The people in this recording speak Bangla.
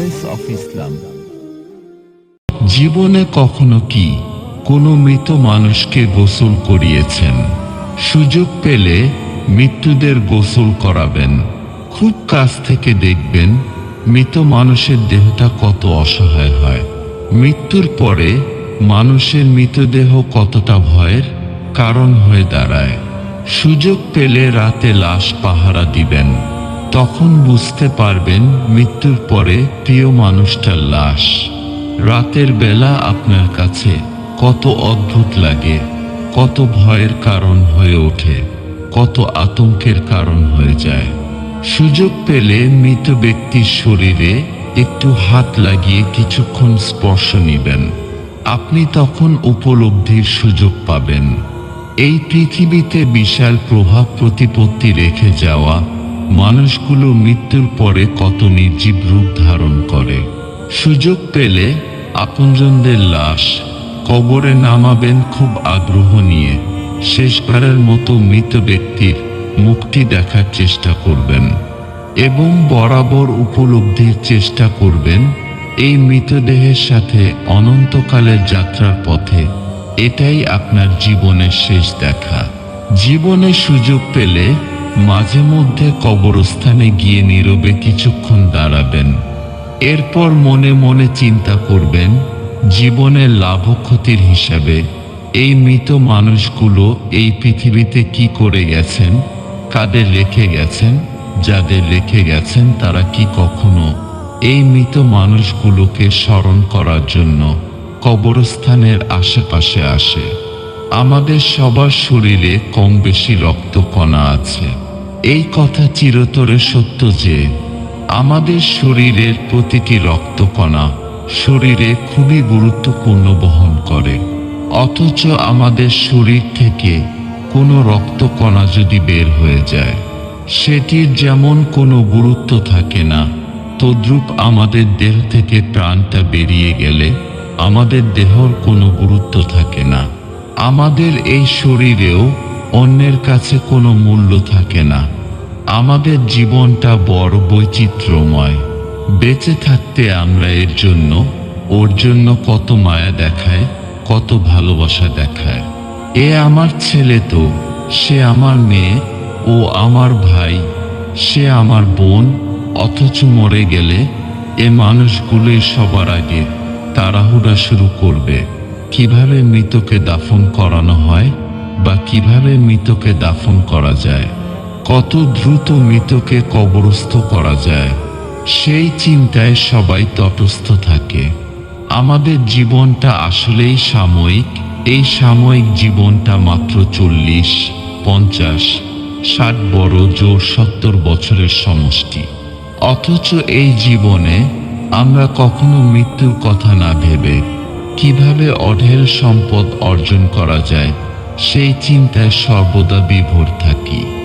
ভয়েস অফ ইসলাম জীবনে কখনো কি কোনো মৃত মানুষকে গোসল করিয়েছেন? সুযোগ পেলে মৃত্যুদের গোসল করাবেন। খুব কাছ থেকে দেখবেন মৃত মানুষের দেহটা কত অসহায় হয়। মৃত্যুর পরে মানুষের মৃতদেহ কতটা ভয়ের কারণ হয়ে দাঁড়ায়। সুযোগ পেলে রাতে লাশ পাহারা দিবেন। তখন বুঝতে পারবেন মৃত্যুর পরে প্রিয় মানুষটার লাশ। রাতের বেলা আপনার কাছে কত অদ্ভুত লাগে, কত ভয়ের কারণ হয়ে ওঠে, কত আতঙ্কের কারণ হয়ে যায়। সুযোগ পেলে মৃত ব্যক্তির শরীরে একটু হাত লাগিয়ে কিছুক্ষণ স্পর্শ নিবেন। আপনি তখন উপলব্ধির সুযোগ পাবেন। এই পৃথিবীতে বিশাল প্রভাব প্রতিপত্তি রেখে যাওয়া মানুষগুলো মৃত্যুর পরে কত নির্জীব রূপ ধারণ করে। সুযোগ পেলে আপনজনদের লাশ, কবরে নামাবেন খুব আগ্রহ নিয়ে। শেষবারের মতো মৃত ব্যক্তির মুক্তি দেখার চেষ্টা করবেন এবং বরাবর উপলব্ধির চেষ্টা করবেন এই মৃতদেহের সাথে অনন্তকালের যাত্রার পথে। এটাই আপনার জীবনের শেষ দেখা। জীবনে সুযোগ পেলে মাঝে মধ্যে কবরস্থানে গিয়ে নীরবে কিছুক্ষণ দাঁড়াবেন। এরপর মনে মনে চিন্তা করবেন জীবনের লাভ ক্ষতির হিসাবে এই মৃত মানুষগুলো এই পৃথিবীতে কি করে গেছেন, কাদের রেখে গেছেন, যাদের রেখে গেছেন তারা কি কখনো এই মৃত মানুষগুলোকে স্মরণ করার জন্য কবরস্থানের আশেপাশে আসে। আমাদের সবার শরীরে কম বেশি রক্তকণা আছে। এই কথা চিরতরে সত্য যে, আমাদের শরীরের প্রতিটি রক্তকণা শরীরে খুবই গুরুত্বপূর্ণ বহন করে। অথচ আমাদের শরীর থেকে কোনো রক্তকণা যদি বের হয়ে যায়, সেটির যেমন কোনো গুরুত্ব থাকে না, তদ্রূপ আমাদের দেহ থেকে প্রাণটা বেরিয়ে গেলে আমাদের দেহর কোনো গুরুত্ব থাকে না। আমাদের এই শরীরেও অন্যের কাছে কোনো মূল্য থাকে না। আমাদের জীবনটা বড় বৈচিত্র্যময়। বেঁচে থাকতে আমরা এর জন্য, ওর জন্য কত মায়া দেখায়, কত ভালোবাসা দেখায়। এ আমার ছেলে তো, সে আমার মেয়ে, ও আমার ভাই, সে আমার বোন, অথচ মরে গেলে এ মানুষগুলোই সবার আগে তাড়াহুড়া শুরু করবে। কীভাবে মৃতকে দাফন করানো হয় বা কীভাবে মৃতকে দাফন করা যায়? কত দ্রুত মৃতকে কবরস্থ করা যায়। সেই চিন্তায় সবাই তটস্থ থাকে। আমাদের জীবনটা আসলেই সাময়িক। এই সাময়িক জীবনটা মাত্র চল্লিশ, পঞ্চাশ, ষাট বড় জোর সত্তর বছরের সমষ্টি। অথচ এই জীবনে আমরা কখনো মৃত্যুর কথা না ভেবে কীভাবে অঢেল সম্পদ অর্জন করা যায়, সেই চিন্তায় সর্বদা বিভোর থাকি।